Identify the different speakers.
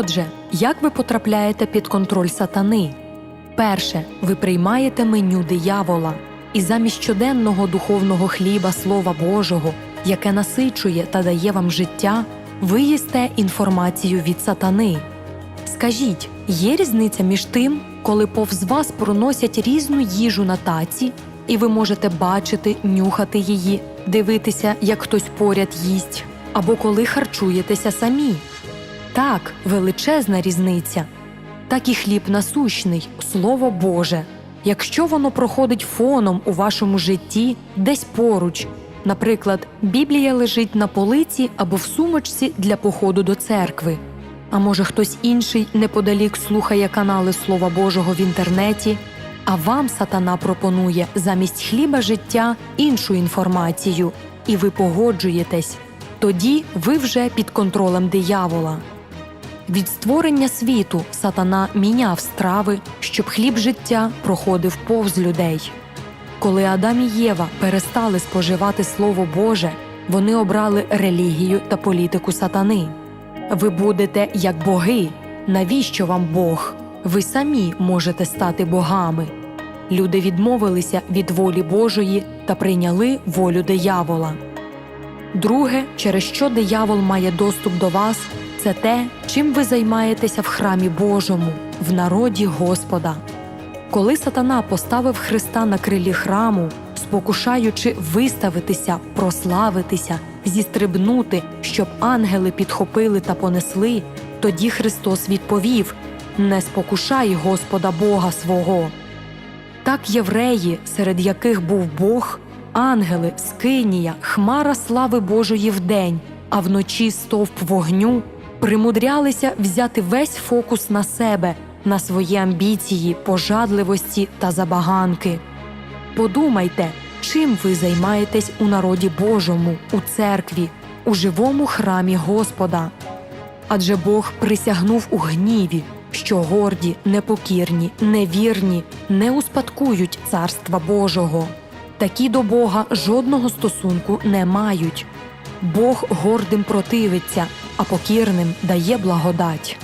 Speaker 1: Отже, як ви потрапляєте під контроль сатани? Перше, ви приймаєте меню диявола, і замість щоденного духовного хліба Слова Божого, яке насичує та дає вам життя, ви їсте інформацію від сатани. Скажіть, є різниця між тим, коли повз вас проносять різну їжу на таці, і ви можете бачити, нюхати її, дивитися, як хтось поряд їсть, або коли харчуєтеся самі? Так, величезна різниця. Так і хліб насущний, Слово Боже. Якщо воно проходить фоном у вашому житті десь поруч, наприклад, Біблія лежить на полиці або в сумочці для походу до церкви. А може хтось інший неподалік слухає канали Слова Божого в інтернеті, а вам сатана пропонує замість хліба життя іншу інформацію, і ви погоджуєтесь. Тоді ви вже під контролем диявола. Від створення світу сатана міняв страви, щоб хліб життя проходив повз людей. Коли Адам і Єва перестали споживати Слово Боже, вони обрали релігію та політику сатани. Ви будете як боги. Навіщо вам Бог? Ви самі можете стати богами. Люди відмовилися від волі Божої та прийняли волю диявола. Друге, через що диявол має доступ до вас, це те, чим ви займаєтеся в храмі Божому, в народі Господа. Коли сатана поставив Христа на крилі храму, спокушаючи виставитися, прославитися, зістрибнути, щоб ангели підхопили та понесли, тоді Христос відповів: Не спокушай Господа Бога свого. Так євреї, серед яких був Бог, ангели, скинія, хмара слави Божої вдень, а вночі стовп вогню, примудрялися взяти весь фокус на себе, на свої амбіції, пожадливості та забаганки. Подумайте, чим ви займаєтесь у народі Божому, у церкві, у живому храмі Господа. Адже Бог присягнув у гніві, що горді, непокірні, невірні не успадкують царства Божого. Такі до Бога жодного стосунку не мають. Бог гордим противиться, а покірним дає благодать.